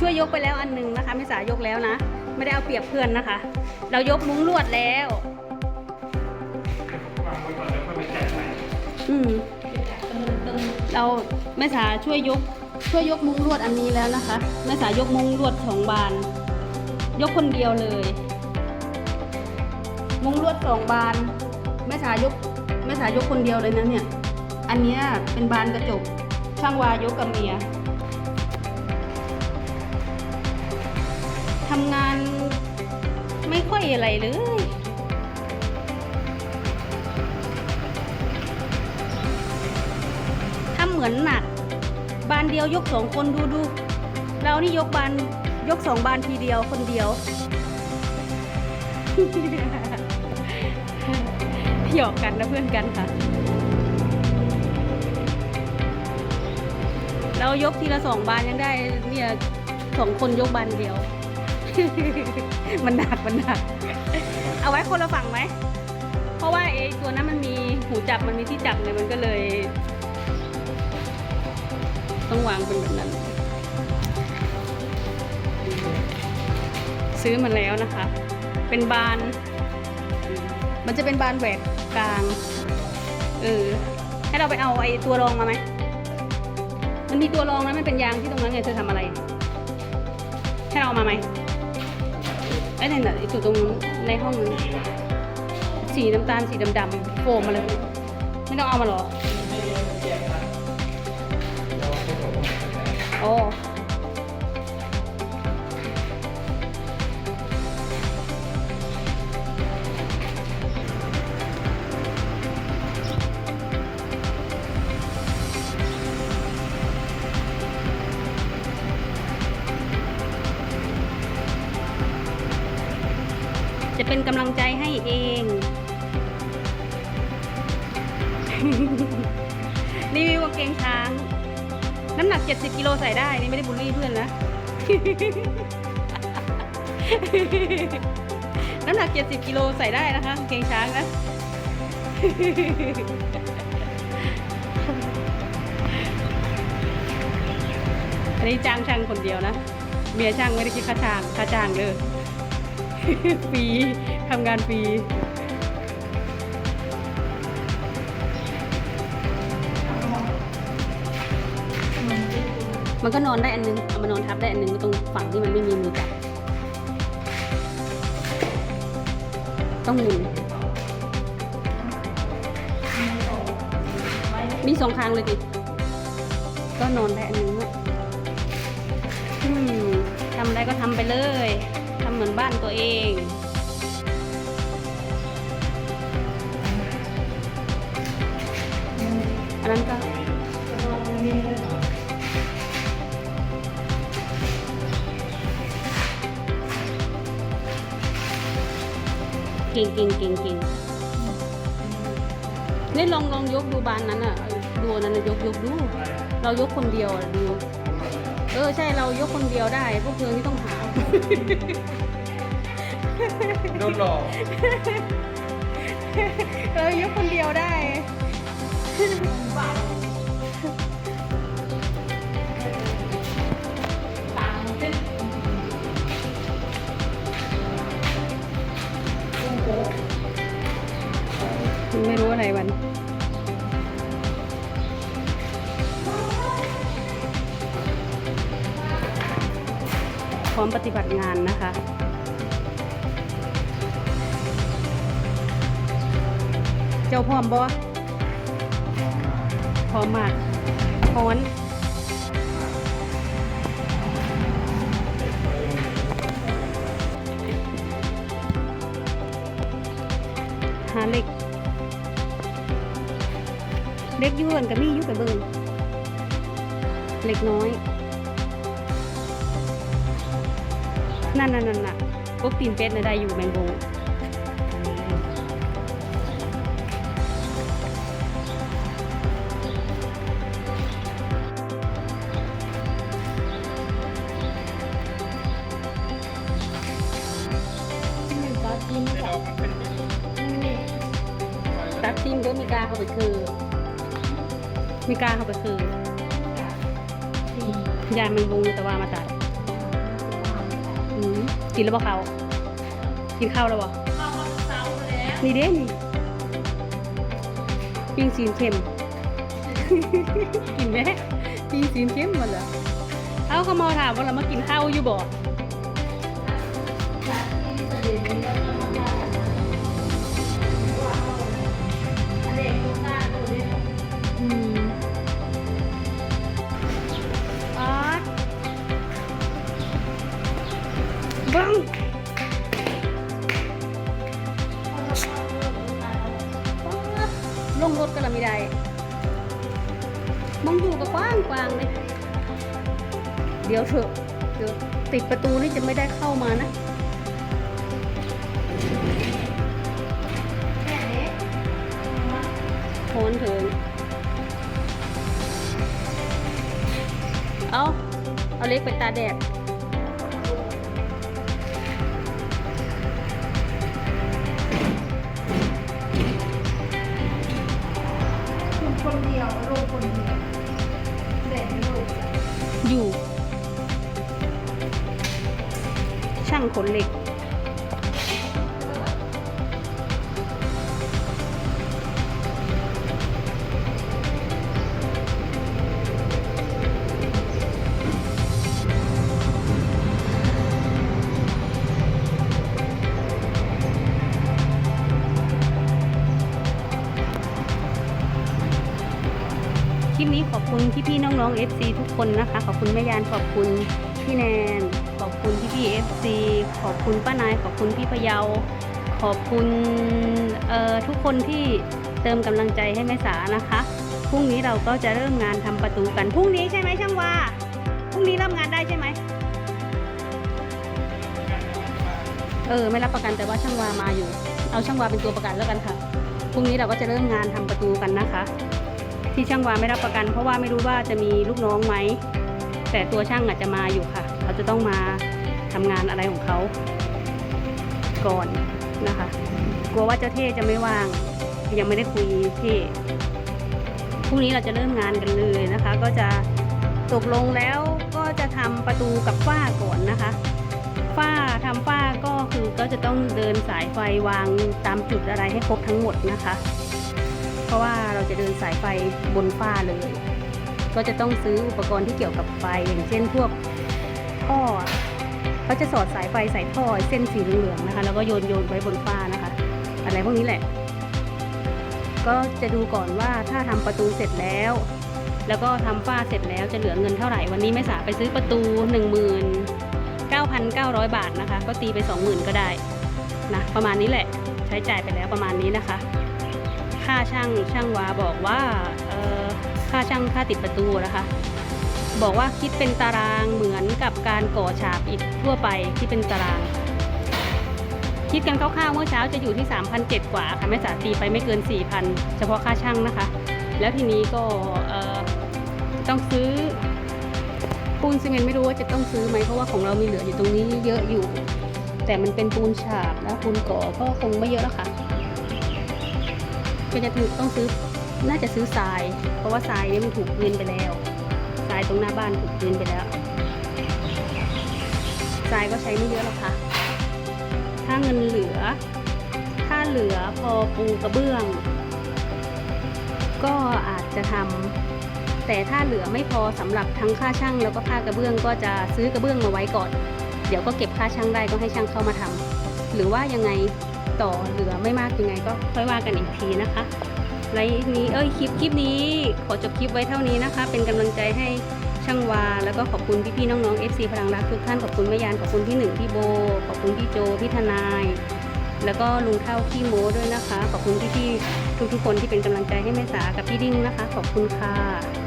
ช่วยยกไปแล้วอันหนึงนะคะไม่สายกแล้วนะ ไม่ได้เอาเปรียบเพื่อนนะคะ เรายกมุ้งลวดแล้ว อืมเราแม่สาช่วยยก ช่วยยกมุ้งลวดอันนี้แล้วนะคะแม่สายกมุ้งลวดสองบาน ยกคนเดียวเลย มุ้งลวดสองบานแม่สายกแม่สายกคนเดียวเลยนะเนี่ย อันนี้เป็นบานกระจก ช่างวายกกับเมียทำงานไม่ค่อยอะไรเลยทำเหมือนหนัก บานเดียวยกสองคนดูดูเรานี่ยกบานยกสองบานทีเดียวคนเดียวหยอกกันนะเพื่อนกันค่ะ เรายกทีละสองบานยังได้เนี่ยสองคนยกบานเดียว มันหนักมันหนัก เอาไว้คนละฝั่งไหม เพราะว่าไอ้ตัวนั้นมันมีหูจับมันมีที่จับเนี่ยมันก็เลย ต้องวางเป็นแบบนั้น ซื้อมาแล้วนะคะ เป็นบาน มันจะเป็นบานแหวกกลาง เออ ให้เราไปเอาไอ้ตัวรองมาไหม มันมีตัวรองนะมันเป็นยางที่ตรงนั้นไงเธอทำอะไร ให้เราเอามาไหมไอ้เนี่ยน่ะอยู่ตรงในห้องนั้สีน้ำตาลสีดำๆโฟมมาเลย ไม่ต้องเอามาหรอโอ้ จะเป็นกำลังใจให้เอง รีวิวกางเกงช้าง น้ำหนัก 70 กิโลใส่ได้ นี่ไม่ได้บูลลี่เพื่อนนะ น้ำหนัก 70 กิโลใส่ได้นะคะกางเกงช้างนะอันนี้จ้างช่างคนเดียวนะ เมียช่างไม่ได้คิดค่าจ้างค่าจ้างเลย ฟรีทำงานฟรีมันก็นอนได้อันนึง เอามานอนทับได้อันนึงตรงฝั่งที่มันไม่มีมือจับต้องหมุนมีสองข้างเลยดิ ก็นอนได้อันนึงอะอืมทำได้ก็ทำไปเลยำเหมือนบ้านตัวเองอันนั้นก็เก่งเก่งเก่งเก่งนี่ลองลองยกดูบานนั้นอะดูนั้นยกยกดู เรายกคนเดียวอะดู เออใช่เรายกคนเดียวได้ พวกเธอนี่ต้องหา โดนหลอกเรายกคนเดียวได้ไม่รู้อะไรวัน ร้อมปฏิบัติงานนะคะ เจ้าพร้อมบ่พร้อมมากพร้อนหาเหล็ก เล็กยุ่นกับมีอยุ่กับเบิงเล็กน้อย นั่นนั่นนั่นน่ะกบตีนเป็ดน่ะได้อยู่แมงโบงตักซิมก็มีกาเขาไปคือ มีกาเขาไปคือ ยายมันวงแต่ว่ามาตัด กินแล้วบ่เขากินข้าวแล้วบ่ข้าวมันเซาแล้วนี่เด้นี่ปิ้งซีนเค็ม กินไหมปิ้งซีนเค็มหมันเหรอเอาเขามาถามว่าเรามากินข้าวอยู่บ่ งรถก็ละไม่ได้มองอยู่ก็กว้างกว้างเลยเดี๋ยวเถอะเดี๋ยวติดประตูนี่จะไม่ได้เข้ามานะโหนเถิงเอาเอาเล็กไปตาแดด อยู่ ช่างขนเหล็ก คุณพี่พี่ๆน้องๆ FC ทุกคนนะคะ ขอบคุณแม่ยานขอบคุณพี่แนน ขอบคุณพี่พี่ๆ FC ขอบคุณป้านาย ขอบคุณพี่พะเยา ขอบคุณเอ่อทุกคนที่เติมกำลังใจให้แม่สานะคะพรุ่งนี้เราก็จะเริ่มงานทำประตูกันพรุ่งนี้ใช่ไหมช่างวาพรุ่งนี้เริ่มงานได้ใช่ไหมเออไม่รับประกันแต่ว่าช่างวามาอยู่ เอาช่างวาเป็นตัวประกันแล้วกันค่ะพรุ่งนี้เราก็จะเริ่มงานทำประตูกันนะคะ ที่ช่างวาไม่รับประกัน เพราะว่าไม่รู้ว่าจะมีลูกน้องไหม แต่ตัวช่างอาจจะมาอยู่ค่ะ เขาจะต้องมาทำงานอะไรของเขาก่อนนะคะ กลัวว่าเจ้าเท่จะไม่ว่าง ยังไม่ได้คุยเท่พรุ่งนี้เราจะเริ่มงานกันเลยนะคะ ก็จะตกลงแล้วก็จะทำประตูกับฝ้าก่อนนะคะฝ้าทำฝ้าก็คือก็จะต้องเดินสายไฟวางตามจุดอะไรให้ครบทั้งหมดนะคะ เพราะว่าเราจะเดินสายไฟบนฝ้าเลย ก็จะต้องซื้ออุปกรณ์ที่เกี่ยวกับไฟอย่างเช่นพวกท่อเขาจะสอดสายไฟใส่ท่อเส้นสีเหลืองๆนะคะแล้วก็โยนโยนไว้บนฝ้านะคะ อะไรพวกนี้แหละ ก็จะดูก่อนว่าถ้าทำประตูเสร็จแล้ว แล้วก็ทำฝ้าเสร็จแล้วจะเหลือเงินเท่าไหร่วันนี้แม่สาไปซื้อประตู 19,900 บาทนะคะ ก็ตีไป 20,000 ก็ได้นะประมาณนี้แหละ ใช้จ่ายไปแล้วประมาณนี้นะคะ ช่างช่างวาบอกว่าค่าช่างค่าติดประตูนะคะบอกว่าคิดเป็นตารางเหมือนกับการก่อฉาบอิฐทั่วไปที่เป็นตาราง คิดกันคร่าวๆเมื่อเช้าจะอยู่ที่ 3,007 กว่าค่ะแม่จ๋าตีไปไม่เกิน 4,000 เฉพาะค่าช่างนะคะ แล้วทีนี้ก็ต้องซื้อปูนซีเมนต์ไม่รู้ว่าจะต้องซื้อไหมเพราะว่าของเรามีเหลืออยู่ตรงนี้เยอะอยู่ แต่มันเป็นปูนฉาบแล้วปูนก่อก็คงไม่เยอะแล้วค่ะ ก็จะต้องซื้อน่าจะซื้อทราย เพราะว่าทรายนี่มันถูกเงินไปแล้วทรายตรงหน้าบ้านถูกเงินไปแล้วทรายก็ใช้ไม่เยอะหรอกค่ะ ถ้าเงินเหลือ ถ้าเหลือพอปูกระเบื้อง ก็อาจจะทำแต่ถ้าเหลือไม่พอสำหรับทั้งค่าช่างแล้วก็ค่ากระเบื้อง ก็จะซื้อกระเบื้องมาไว้ก่อน เดี๋ยวก็เก็บค่าช่างได้ก็ให้ช่างเข้ามาทำหรือว่ายังไง ต่อเหลือไม่มากยังไงก็ค่อยว่ากันอีกทีนะคะไลฟ์นี้เอ้ยคลิปคลิปนี้ขอจบคลิปไว้เท่านี้นะคะ เป็นกำลังใจให้ช่างวา แล้วก็ขอบคุณพี่ๆน้องๆ FC พลังรักทุกท่านขอบคุณแม่ยานขอบคุณพี่หนึ่งพี่โบ ขอบคุณพี่โจพี่ทนาย แล้วก็ลุงเท่าพี่โมด้วยนะคะ ขอบคุณพี่ๆทุกๆคนที่เป็นกำลังใจให้แม่สากับพี่ดิ้งนะคะ ขอบคุณค่ะ